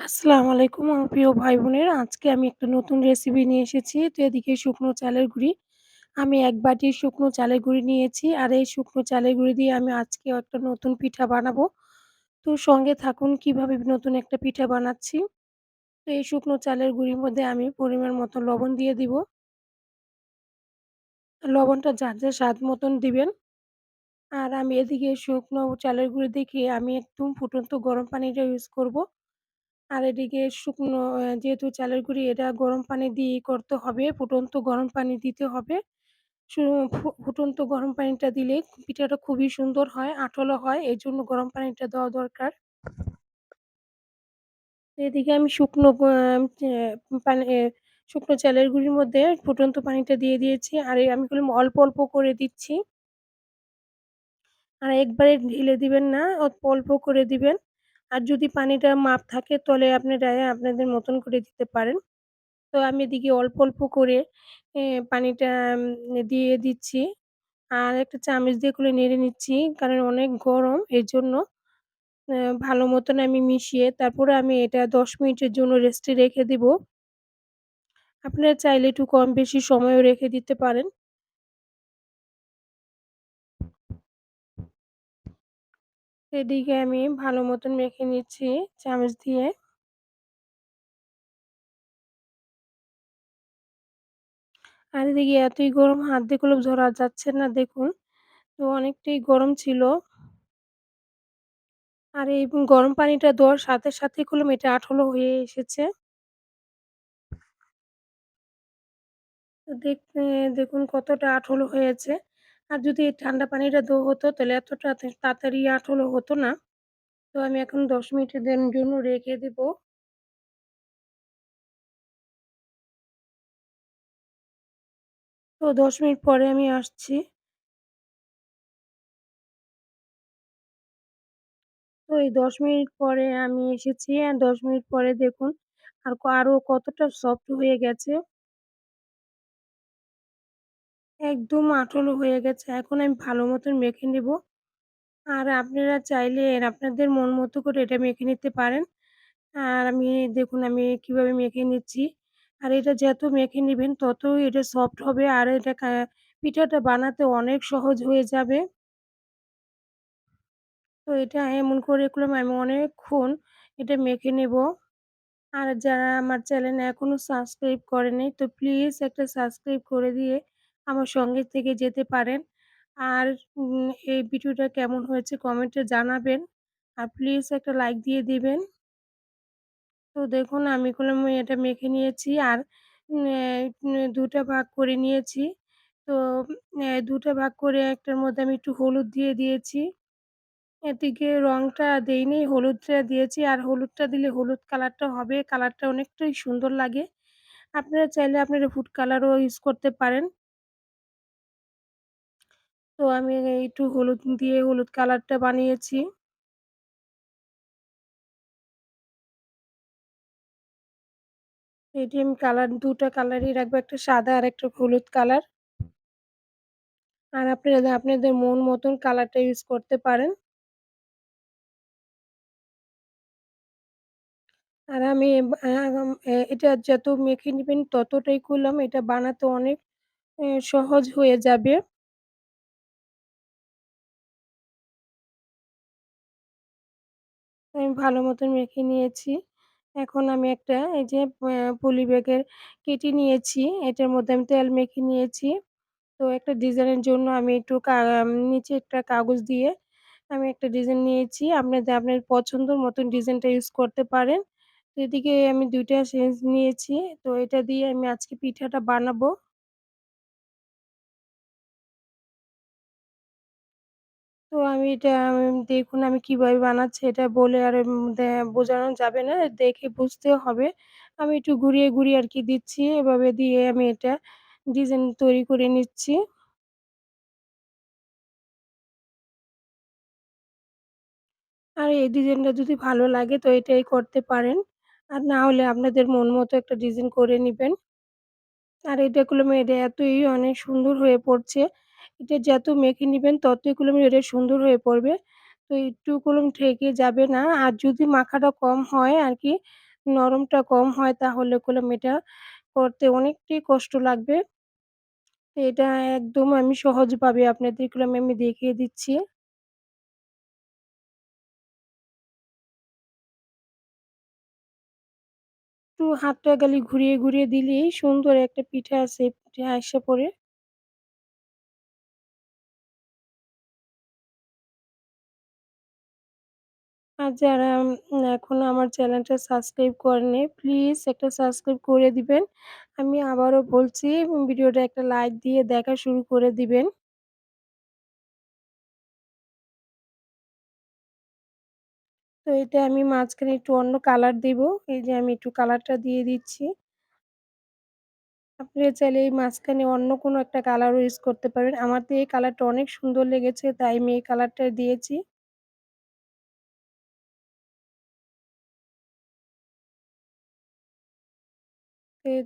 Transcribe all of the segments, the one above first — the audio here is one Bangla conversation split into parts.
আসসালামু আলাইকুম আমার প্রিয় ভাই বোনেরা। আজকে আমি একটা নতুন রেসিপি নিয়ে এসেছি। তো এদিকে শুকনো চালের গুঁড়ি। আমি ১ বাটি শুকনো চালের গুঁড়ি নিয়েছি। আর এই শুকনো চালের গুঁড়ি দিয়ে আমি আজকে একটা নতুন পিঠা বানাবো। তো সঙ্গে থাকুন কীভাবে নতুন একটা পিঠা বানাচ্ছি। তো এই শুকনো চালের গুঁড়ির মধ্যে আমি পরিমাণ মতো লবণ দিয়ে দিব। লবণটা যার, যার স্বাদ মতন দিবেন। আর আমি এদিকে শুকনো চালের গুঁড়ি দেখে আমি একদম ফুটন্ত গরম পানিটা ইউজ করব। আর এদিকে শুকনো যেহেতু চালের গুঁড়ি এটা গরম পানি দিয়েই করতে হবে, ফুটন্ত গরম পানি দিতে হবে। ফুটন্ত গরম পানিটা দিলে পিঠাটা খুবই সুন্দর হয়, আঠালো হয়। এজন্য গরম পানিটা দেওয়া দরকার। এদিকে আমি শুকনো পানি শুকনো চালের গুঁড়ির মধ্যে ফুটন্ত পানিটা দিয়ে দিয়েছি। আর এই আমি বললাম অল্প, অল্প করে দিচ্ছি। আর একবারে ঢেলে দিবেন না, অল্প, অল্প করে দিবেন। আর যদি পানিটা মাপ থাকে তাহলে আপনি আপনারা আপনাদের মতন করে দিতে পারেন। তো আমি এদিকে অল্প, অল্প করে পানিটা দিয়ে দিচ্ছি। আর একটা চামচ দিয়ে খুলে নেড়ে নিচ্ছি। কারণ অনেক গরম এজন্য জন্য ভালো মতন আমি মিশিয়ে তারপরে আমি এটা ১০ মিনিটের জন্য রেস্টে রেখে দিব। আপনারা চাইলে একটু কম বেশি সময়ও রেখে দিতে পারেন। এদিকে আমি ভালো মতন মেখে নিচ্ছি চামচ দিয়ে। আর এদিকে এতই গরম হাত দিয়ে কলম ধরা যাচ্ছে না দেখুন। তো অনেকটাই গরম ছিল। আর এই গরম পানিটা দেওয়ার সাথে, সাথে করলাম এটা আঠলো হয়ে এসেছে। তো দেখতে দেখুন কতটা আঠালো হয়েছে। আর যদি এই ঠান্ডা পানিটা দেওয়া হতো, তাহলে এতটা তাড়াতাড়ি আঠালো হতো না। তো আমি এখন ১০ মিনিটের জন্য রেখে দিব। তো ১০ মিনিট পরে আমি আসছি। তো এই ১০ মিনিট পরে আমি এসেছি। আর ১০ মিনিট পরে দেখুন, আর ক, আরও কতটা সফট হয়ে গেছে। একদম আঠালো হয়ে গেছে। এখন আমি ভালো মতন মেখে নেব। আর আপনারা চাইলে আপনাদের মন মতো করে এটা মেখে নিতে পারেন। আর আমি দেখুন আমি কীভাবে মেখে নিচ্ছি। আর এটা যত মেখে নিবেন ততই এটা সফট হবে আর এটা পিঠাটা বানাতে অনেক সহজ হয়ে যাবে। তো এটা এমন করে করলাম আমি অনেকক্ষণ এটা মেখে নেব। আর যারা আমার চ্যানেল এখনও সাবস্ক্রাইব করেনি তো প্লিজ একটা সাবস্ক্রাইব করে দিয়ে আমার সঙ্গে থেকে যেতে পারেন। আর এই ভিডিওটা কেমন হয়েছে কমেন্টে জানাবেন। আর প্লিজ একটা লাইক দিয়ে দিবেন। তো দেখুন আমি করলাম এটা মেখে নিয়েছি আর উম এ ২ টা ভাগ করে নিয়েছি। তো এ ২ টা ভাগ করে একটার মধ্যে আমি একটু হলুদ দিয়ে দিয়েছি। এদিকে রংটা দেইনি, হলুদটা দিয়েছি। আর হলুদটা দিলে হলুদ কালারটা হবে, কালারটা অনেকটাই সুন্দর লাগে। আপনারা চাইলে আপনারা ফুড কালারও ইউজ করতে পারেন। তো আমি একটু হলুদ দিয়ে হলুদ কালারটা বানিয়েছি। এটি আমি কালার ২ টা কালারই রাখব, একটা সাদা আর একটা হলুদ কালার। আর আপনারা আপনাদের মন মতন কালারটা ইউজ করতে পারেন। আর আমি এটা যত মেখে নিবেন ততটাই করলাম এটা বানাতে অনেক সহজ হয়ে যাবে। আমি ভালো মতন মেখে নিয়েছি। এখন আমি একটা এই যে পলি ব্যাগের কেটে নিয়েছি। এটার মধ্যে আমি তেল মেখে নিয়েছি। তো একটা ডিজাইনের জন্য আমি একটু নিচে একটা কাগজ দিয়ে আমি একটা ডিজাইন নিয়েছি। আপনাদের, আপনার পছন্দ মতন ডিজাইনটা ইউজ করতে পারেন। এদিকে আমি ২ টা সেন্স নিয়েছি। তো এটা দিয়ে আমি আজকে পিঠাটা বানাবো। তো আমি এটা দেখুন আমি কীভাবে বানাচ্ছি এটা বলে আর বোঝানো যাবে না। দেখে বুঝতে হবে। আমি একটু ঘুরিয়ে, ঘুরিয়ে আর কি দিচ্ছি। এভাবে দিয়ে আমি এটা ডিজাইন তৈরি করে নিচ্ছি। আর এই ডিজাইনটা যদি ভালো লাগে তো এটাই করতে পারেন। আর না হলে আপনাদের মন মতো একটা ডিজাইন করে নিবেন। আর এটা কুলুম এটা এতই অনেক সুন্দর হয়ে পড়ছে। এটা যত মেখে নিবেন ততই কুলুম এটা সুন্দর হয়ে পড়বে। তো একটু কুলুম ঠেকে যাবে না। আর যদি মাখাটা কম হয় আর কি নরমটা কম হয় তাহলে করলাম এটা করতে অনেকটাই কষ্ট লাগবে। এটা একদম আমি সহজভাবে আপনাদেরকে আমি দেখিয়ে দিচ্ছি। একটু হাতটা গালি ঘুরিয়ে, ঘুরিয়ে দিলেই সুন্দর একটা পিঠা আছে পিঠা আইসা পড়ে। যারা, উম, এখনও আমার চ্যানেলটা সাবস্ক্রাইব করেনি, প্লিজ একটা সাবস্ক্রাইব করে দিবেন। আমি আবারও বলছি, ভিডিওটা একটা লাইক দিয়ে দেখা শুরু করে দিবেন। তো এটা আমি মাঝখানে একটু অন্য কালার দিব। এই যে আমি একটু কালারটা দিয়ে দিচ্ছি। আপনারা চাইলে এই মাঝখানে অন্য কোনো একটা কালারও ইউজ করতে পারেন। আমার তো এই কালারটা অনেক সুন্দর লেগেছে, তাই আমি এই কালারটা দিয়েছি।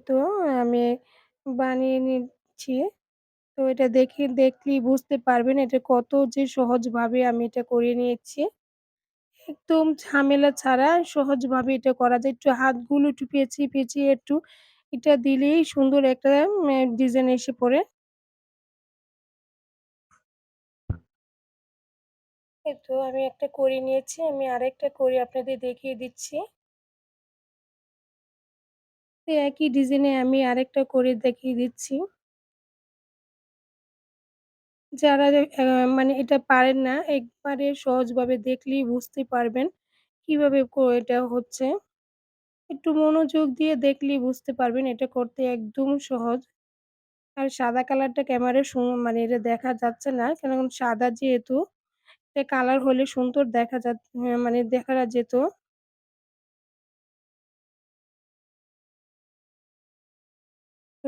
তো আমি বানিয়ে নিচ্ছি। তো এটা দেখে দেখলেই বুঝতে পারবেন এটা কত যে সহজভাবে আমি এটা করে নিয়েছি। একদম ঝামেলা ছাড়া সহজভাবে এটা করা যায়। একটু হাতগুলো একটু পেঁচিয়ে, পেঁচিয়ে একটু এটা দিলেই সুন্দর একটা ডিজাইন এসে পড়ে। এই তো আমি একটা করে নিয়েছি। আমি আরেকটা করে আপনাদের দেখিয়ে দিচ্ছি। তো একই ডিজাইনে আমি আরেকটা করে দেখিয়ে দিচ্ছি। যারা মানে এটা পারেন না একবারে সহজভাবে দেখলেই বুঝতে পারবেন কীভাবে এটা হচ্ছে। একটু মনোযোগ দিয়ে দেখলেই বুঝতে পারবেন এটা করতে একদম সহজ। আর সাদা কালারটা ক্যামেরায় মানে এটা দেখা যাচ্ছে না। কারণ সাদা যেহেতু এটা কালার হলে সুন্দর দেখা যা হ্যাঁ, মানে দেখা যেত।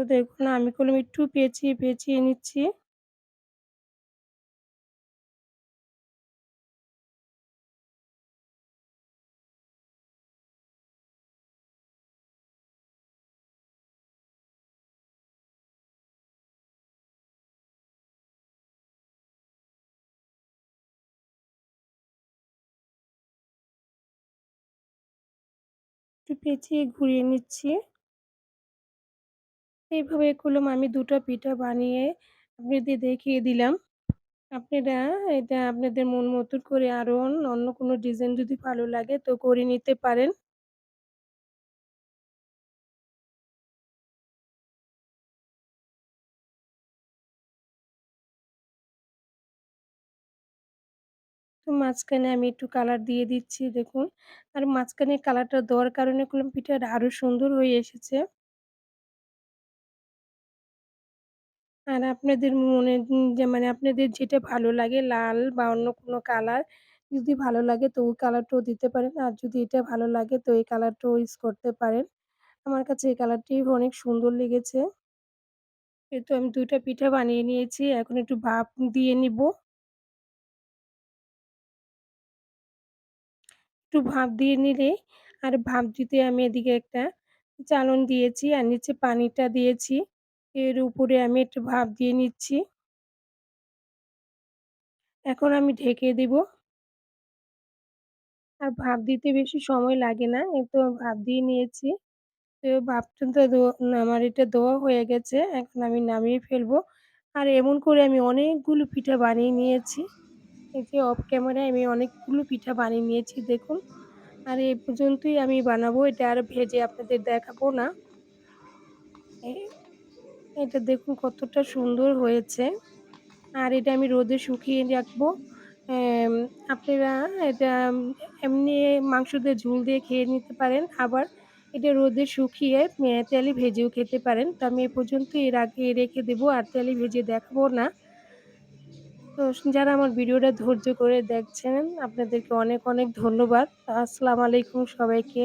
দেখুন আমি করলাম একটু পেঁচিয়ে, পেঁচিয়ে নিচ্ছি। একটু পেঁচিয়ে ঘুরিয়ে নিচ্ছি। এইভাবে করলাম আমি ২ টা পিঠা বানিয়ে আপনাদের দেখিয়ে দিলাম। আপনারা এটা আপনাদের মন মতো করে আরও অন্য কোনো ডিজাইন যদি ভালো লাগে তো করে নিতে পারেন। তো মাঝখানে আমি একটু কালার দিয়ে দিচ্ছি, দেখুন। আর মাঝখানে কালারটা দেওয়ার কারণে করলাম পিঠাটা আরও সুন্দর হয়ে এসেছে। আর আপনাদের মনে যে মানে আপনাদের যেটা ভালো লাগে লাল বা অন্য কোনো কালার যদি ভালো লাগে তো ওই কালারটাও দিতে পারেন। আর যদি এটা ভালো লাগে তো এই কালারটাও ইউজ করতে পারেন। আমার কাছে এই কালারটি অনেক সুন্দর লেগেছে। তো আমি দুইটা পিঠা বানিয়ে নিয়েছি। এখন একটু ভাপ দিয়ে নিবো। একটু ভাপ দিয়ে নিলে আর ভাপ দিতে আমি এদিকে একটা চালন দিয়েছি আর নিচে পানিটা দিয়েছি। এর উপরে আমি একটু ভাপ দিয়ে নিচ্ছি। এখন আমি ঢেকে দিব। আর ভাপ দিতে বেশি সময় লাগে না। এই তো ভাপ দিয়ে নিয়েছি। তো ভাপটা তো আমার এটা দেওয়া হয়ে গেছে। এখন আমি নামিয়ে ফেলব। আর এমন করে আমি অনেকগুলো পিঠা বানিয়ে নিয়েছি। এই যে অফ ক্যামেরায় আমি অনেকগুলো পিঠা বানিয়ে নিয়েছি, দেখুন। আর এ পর্যন্তই আমি বানাবো। এটা আর ভেজে আপনাদের দেখাবো না। এটা দেখুন কতটা সুন্দর হয়েছে। আর এটা আমি রোদে শুকিয়ে রাখব। আপনারা এটা এমনি মাংস দিয়ে ঝুল দিয়ে খেয়ে নিতে পারেন। আবার এটা রোদে শুকিয়ে তেলে ভেজেও খেতে পারেন। তো আমি এ পর্যন্ত এর আগে রেখে দেবো আর তেলে ভেজে দেখাবো না। তো যারা আমার ভিডিওটা ধৈর্য করে দেখছেন আপনাদেরকে অনেক, অনেক ধন্যবাদ। আসসালামু আলাইকুম সবাইকে।